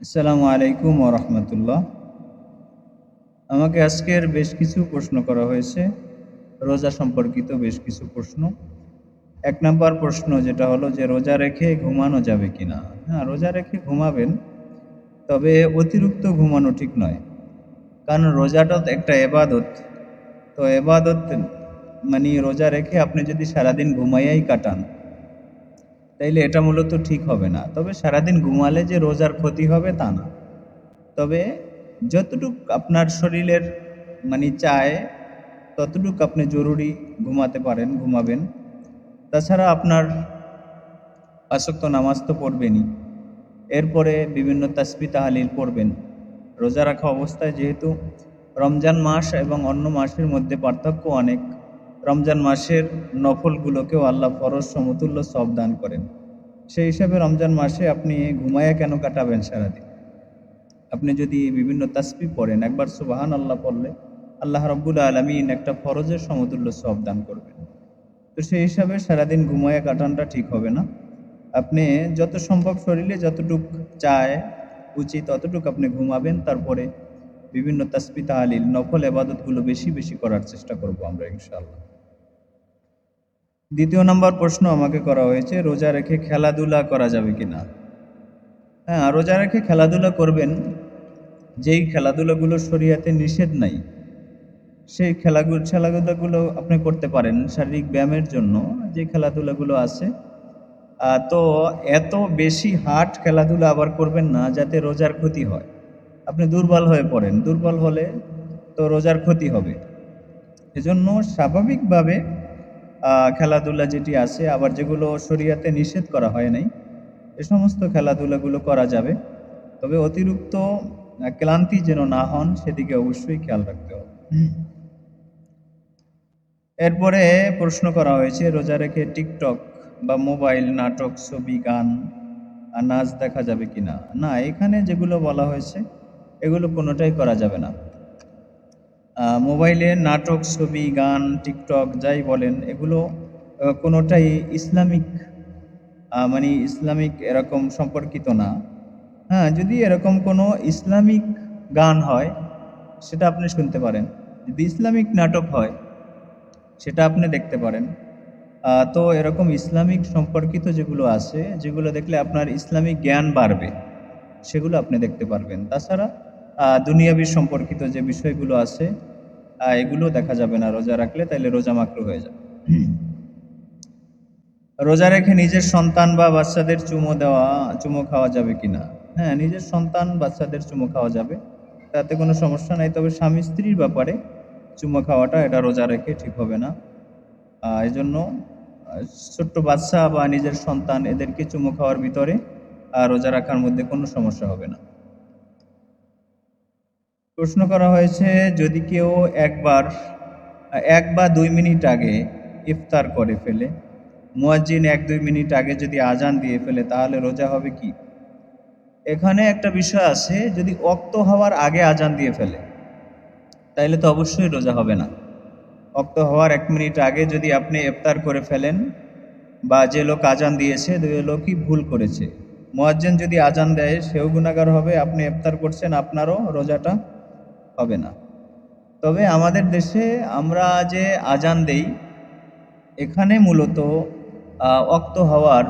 আসসালামু আলাইকুম রহমতুল্লাহ। আমাকে আজকের বেশ কিছু প্রশ্ন করা হয়েছে, রোজা সম্পর্কিত বেশ কিছু প্রশ্ন। এক নম্বর প্রশ্ন যেটা হলো যে, রোজা রেখে ঘুমানো যাবে কি না হ্যাঁ রোজা রেখে ঘুমাবেন, তবে অতিরিক্ত ঘুমানো ঠিক নয়। কারণ রোজাটা একটা এবাদত। তো এবাদত মানে রোজা রেখে আপনি যদি সারাদিন ঘুমাইয়াই কাটান তাইলে এটা মূলত ঠিক হবে না। তবে সারাদিন ঘুমালে যে রোজার ক্ষতি হবে তা না। তবে যতটুক আপনার শরীরের মানে চায়, ততটুক আপনি জরুরি ঘুমাতে পারেন, ঘুমাবেন। তাছাড়া আপনার আসক্ত নামাজ তো পড়বেনই। এরপরে বিভিন্ন তাসবি তাহালিল পড়বেন। রোজা রাখা অবস্থায় যেহেতু রমজান মাস এবং অন্য মাসের মধ্যে পার্থক্য অনেক। রমজান মাসের নফলগুলোকেও আল্লাহ ফরজ সমতুল্য সব দান করেন। সেই হিসাবে রমজান মাসে আপনি ঘুমায়া কেন কাটাবেন সারাদিন? আপনি যদি বিভিন্ন তাসবি পড়েন, একবার সুবাহান আল্লাহ পড়লে আল্লাহ রব্বুল আলমিন একটা ফরজের সমতুল্য সব দান করবেন। তো সেই হিসাবে সারাদিন ঘুমায়া কাটানটা ঠিক হবে না। আপনি যত সম্ভব শরীরে যতটুক চায়, উচিত ততটুক আপনি ঘুমাবেন, তারপরে বিভিন্ন তাসবি, তাহালিল, নফল, এবাদতগুলো বেশি বেশি করার চেষ্টা করব আমরা ইনশাআল্লাহ। দ্বিতীয় নম্বর প্রশ্ন আমাকে করা হয়েছে, রোজা রেখে খেলাধুলা করা যাবে কি না? হ্যাঁ রোজা রেখে খেলাধুলা করবেন, যেই খেলাধুলাগুলো শরীয়তে নিষেধ নাই, সেই খেলাগুলো খেলাধুলাগুলো আপনি করতে পারেন শারীরিক ব্যায়ামের জন্য, যে খেলাধুলাগুলো আছে। তো এত বেশি হার্ড খেলাধুলা আবার করবেন না যাতে রোজার ক্ষতি হয়। আপনি দুর্বল হয়ে পড়েন, দুর্বল হলে তো রোজার ক্ষতি হবে। এজন্য স্বাভাবিকভাবে খেলাধুলা যেটি আছে, আবার যেগুলো শরিয়াতে নিষেধ করা হয় নাই, এ সমস্ত খেলাধুলাগুলো করা যাবে। তবে অতিরিক্ত ক্লান্তি যেন না হন, সেদিকে অবশ্যই খেয়াল রাখতে হবে। এরপরে প্রশ্ন করা হয়েছে, রোজা রেখে টিকটক বা মোবাইল, নাটক, ছবি, গান, আর নাচ দেখা যাবে কি না না, এখানে যেগুলো বলা হয়েছে, এগুলো কোনোটাই করা যাবে না। মোবাইলে নাটক, ছবি, গান, টিকটক, যাই বলেন, এগুলো কোনোটাই ইসলামিক মানে ইসলামিক এরকম সম্পর্কিত না। হ্যাঁ যদি এরকম কোনো ইসলামিক গান হয়, সেটা আপনি শুনতে পারেন। যদি ইসলামিক নাটক হয়, সেটা আপনি দেখতে পারেন। তো এরকম ইসলামিক সম্পর্কিত যেগুলো আছে, যেগুলো দেখলে আপনার ইসলামিক জ্ঞান বাড়বে, সেগুলো আপনি দেখতে পারবেন। তাছাড়া দুনিয়াবি সম্পর্কিত যে বিষয়গুলো আছে এগুলো দেখা যাবে না। রোজা রাখলে তাইলে রোজা মাকরু হয়ে যাবে। রোজা রেখে নিজের সন্তান বা বাচ্চাদের চুমো দেওয়া চুমো খাওয়া যাবে কিনা? হ্যাঁ নিজের সন্তান বাচ্চাদের চুমো খাওয়া যাবে। তাতে কোনো সমস্যা নাই। তবে স্বামী স্ত্রীর ব্যাপারে চুমো খাওয়াটা এটা রোজা রেখে ঠিক হবে না। এই জন্য ছোট্ট বাচ্চা বা নিজের সন্তান এদেরকে চুমো খাওয়ার ভিতরে আহ, রোজা রাখার মধ্যে কোনো সমস্যা হবে না। প্রশ্ন করা হয়েছে, যদি কেউ একবার, এক বা দুই মিনিট আগে ইফতার করে ফেলে, মুয়াজ্জিন এক দুই মিনিট আগে যদি আজান দিয়ে ফেলে, তাহলে রোজা হবে কি? এখানে একটা বিষয় আছে, যদি অক্ত হওয়ার আগে আজান দিয়ে ফেলে, তাইলে তো অবশ্যই রোজা হবে না। অক্ত হওয়ার এক মিনিট আগে যদি আপনি ইফতার করে ফেলেন, বা যে লোক আজান দিয়েছে দুই লোকই ভুল করেছে, মুয়াজ্জিন যদি আজান দেয়, সেও গুণাগার হবে, আপনি ইফতার করছেন, আপনারও রোজাটা হবে না। তবে আমাদের দেশে আমরা যে আজান দেই, এখানে মূলত অক্ত হওয়ার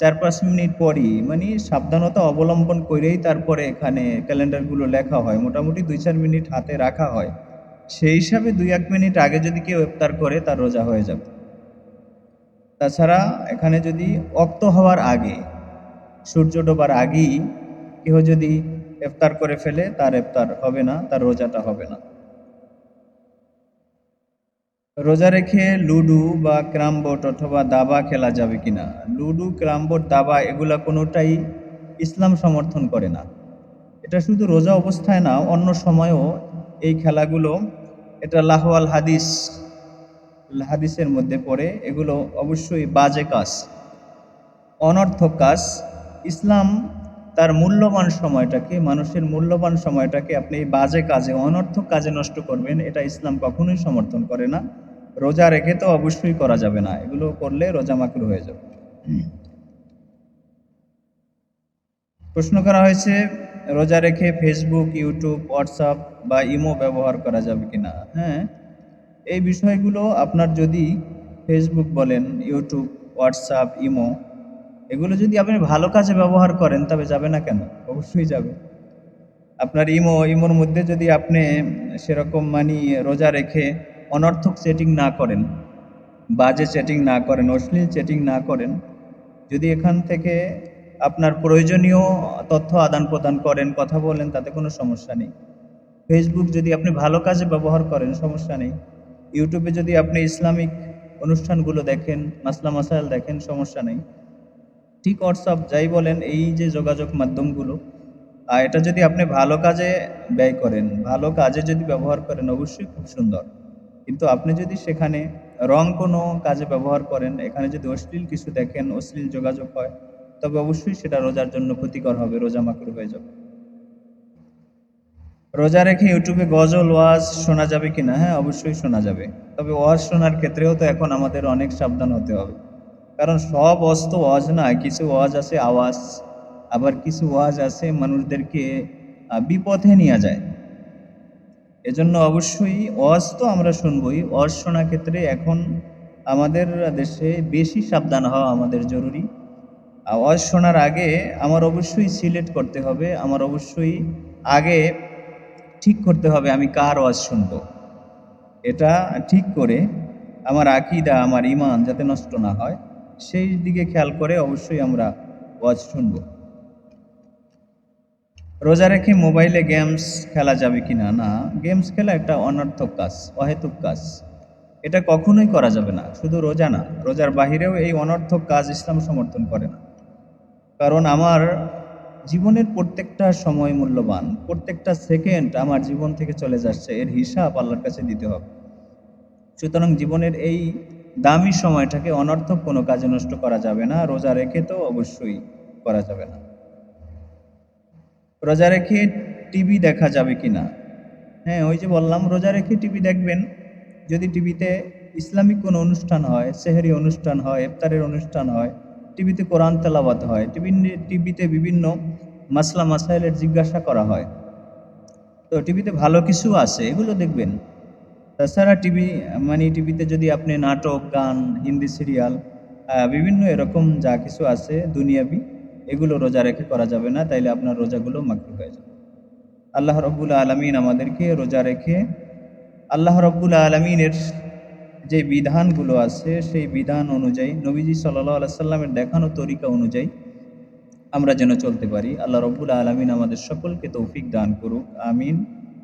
চার পাঁচ মিনিট পরই মানে সাবধানতা অবলম্বন করেই তারপরে এখানে ক্যালেন্ডারগুলো লেখা হয়। মোটামুটি দুই চার মিনিট হাতে রাখা হয়। সেই হিসাবে দুই এক মিনিট আগে যদি কেউ ইফতার করে, তার রোজা হয়ে যাবে। তাছাড়া এখানে যদি অক্ত হওয়ার আগে, সূর্য ডোবার আগেই কেউ যদি ইফতার করে ফেলে তার ইফতার হবে না, তার রোজাটা হবে না। রোজা রেখে লুডু বা ক্রামবোর্ড অথবা দাবা খেলা যাবে কিনা? লুডু, ক্রামবোর্ড, দাবা এগুলা কোনোটাই ইসলাম সমর্থন করে না। এটা শুধু রোজা অবস্থায় না, অন্য সময়েও এই খেলাগুলো, এটা লাহওয়াল হাদিস, হাদিসের মধ্যে পড়ে, এগুলো অবশ্যই বাজে কাজ, অনর্থক কাজ। ইসলাম তার মূল্যবান সময়টাকে মানুষের মূল্যবান সময়টাকে আপনি এই বাজে কাজে অনর্থক কাজে নষ্ট করবেন এটা ইসলাম কখনোই সমর্থন করে না। রোজা রেখে তো অবশ্যই করা যাবে না এগুলো করলে রোজা মাকরু হয়ে যাবে। প্রশ্ন করা হয়েছে রোজা রেখে ফেসবুক ইউটিউব হোয়াটসঅ্যাপ বা ইমো ব্যবহার করা যাবে কিনা? হ্যাঁ এই বিষয়গুলো আপনার যদি ফেসবুক বলেন ইউটিউব হোয়াটসঅ্যাপ ইমো এগুলো যদি আপনি ভালো কাজে ব্যবহার করেন, তবে যাবে না কেন? অবশ্যই যাবে। আপনার ইমো, ইমোর মধ্যে যদি আপনি সেরকম মানে রোজা রেখে অনর্থক সেটিং না করেন, বাজে চ্যাটিং না করেন, অশ্লীল চ্যাটিং না করেন, যদি এখান থেকে আপনার প্রয়োজনীয় তথ্য আদান প্রদান করেন, কথা বলেন, তাতে কোনো সমস্যা নেই। ফেসবুক যদি আপনি ভালো কাজে ব্যবহার করেন, সমস্যা নেই। ইউটিউবে যদি আপনি ইসলামিক অনুষ্ঠানগুলো দেখেন, মাসলা মাসাইল দেখেন, সমস্যা নেই। ঠিক হোয়াটসঅ্যাপ যাই বলেন, এই যে যোগাযোগ মাধ্যমগুলো আর এটা যদি আপনি ভালো কাজে ব্যয় করেন, ভালো কাজে যদি ব্যবহার করেন, অবশ্যই খুব সুন্দর। কিন্তু আপনি যদি সেখানে রং কোনো কাজে ব্যবহার করেন, এখানে যদি অশ্লীল কিছু দেখেন, অশ্লীল যোগাযোগ হয়, তবে অবশ্যই সেটা রোজার জন্য ক্ষতিকর হবে, রোজা মাকরু হয়ে যাবে। রোজা রেখে ইউটিউবে গজল, ওয়াজ শোনা যাবে কিনা? হ্যাঁ অবশ্যই শোনা যাবে। তবে ওয়াজ শোনার ক্ষেত্রেও তো এখন আমাদের অনেক সাবধান হতে হবে। কারণ সব ওয়াজ তো ওয়াজ না, কিছু ওয়াজ আছে আওয়াজ, আবার কিছু ওয়াজ আছে মানুষদেরকে বিপথে নিয়ে যায়। এজন্য অবশ্যই ওয়াজ তো আমরা শুনবই, ওয়াজ শোনার ক্ষেত্রে এখন আমাদের দেশে বেশি সাবধান হওয়া আমাদের জরুরি। আওয়াজ শোনার আগে আমার অবশ্যই সিলেক্ট করতে হবে, আমার অবশ্যই আগে ঠিক করতে হবে আমি কার ওয়াজ শুনব। এটা ঠিক করে আমার আকিদা, আমার ইমান যাতে নষ্ট না হয়। সেই দিকে খেয়াল করে অবশ্যই আমরা ওয়াজ শুনব। রোজা রেখে মোবাইলে গেমস খেলা যাবে কি না না, গেমস খেলা একটা অনর্থক কাজ, অহেতুক কাজ। এটা কখনোই করা যাবে না, শুধু রোজা না, রোজার বাহিরেও এই অনর্থক কাজ ইসলাম সমর্থন করে না। কারণ আমার জীবনের প্রত্যেকটা সময় মূল্যবান, প্রত্যেকটা সেকেন্ড আমার জীবন থেকে চলে যাচ্ছে, এর হিসাব আল্লাহর কাছে দিতে হবে। সুতরাং জীবনের এই দামি সময়টাকে অনর্থক কোনো কাজে নষ্ট করা যাবে না, রোজা রেখে তো অবশ্যই করা যাবে না। রোজা রেখে টিভি দেখা যাবে কি না? হ্যাঁ ওই যে বললাম, রোজা রেখে টিভি দেখবেন। যদি টিভিতে ইসলামিক কোনো অনুষ্ঠান হয়, সেহেরি অনুষ্ঠান হয়, ইফতারের অনুষ্ঠান হয় টিভিতে কোরআন তেলাওয়াত হয় টিভি টিভিতে বিভিন্ন মাসলা মাসাইলের জিজ্ঞাসা করা হয়। তো টিভিতে ভালো কিছু আছে, এগুলো দেখবেন। তাছাড়া টিভি মানে টিভিতে যদি আপনি নাটক, গান, হিন্দি সিরিয়াল বিভিন্ন এরকম যা কিছু আছে দুনিয়াবি, এগুলো রোজা রেখে করা যাবে না, তাইলে আপনার রোজাগুলো মাকরু হয়ে যাবে। আল্লাহ রব্বুল আলমিন আমাদেরকে রোজা রেখে, আল্লাহ রব্বুল আলমিনের যে বিধানগুলো আছে, সেই বিধান অনুযায়ী, নবীজি সাল্লাহ আলাইসাল্লামের দেখানো তরিকা অনুযায়ী আমরা যেন চলতে পারি। আল্লাহ রব্বুল আলমিন আমাদের সকলকে তৌফিক দান করুক, আমিন।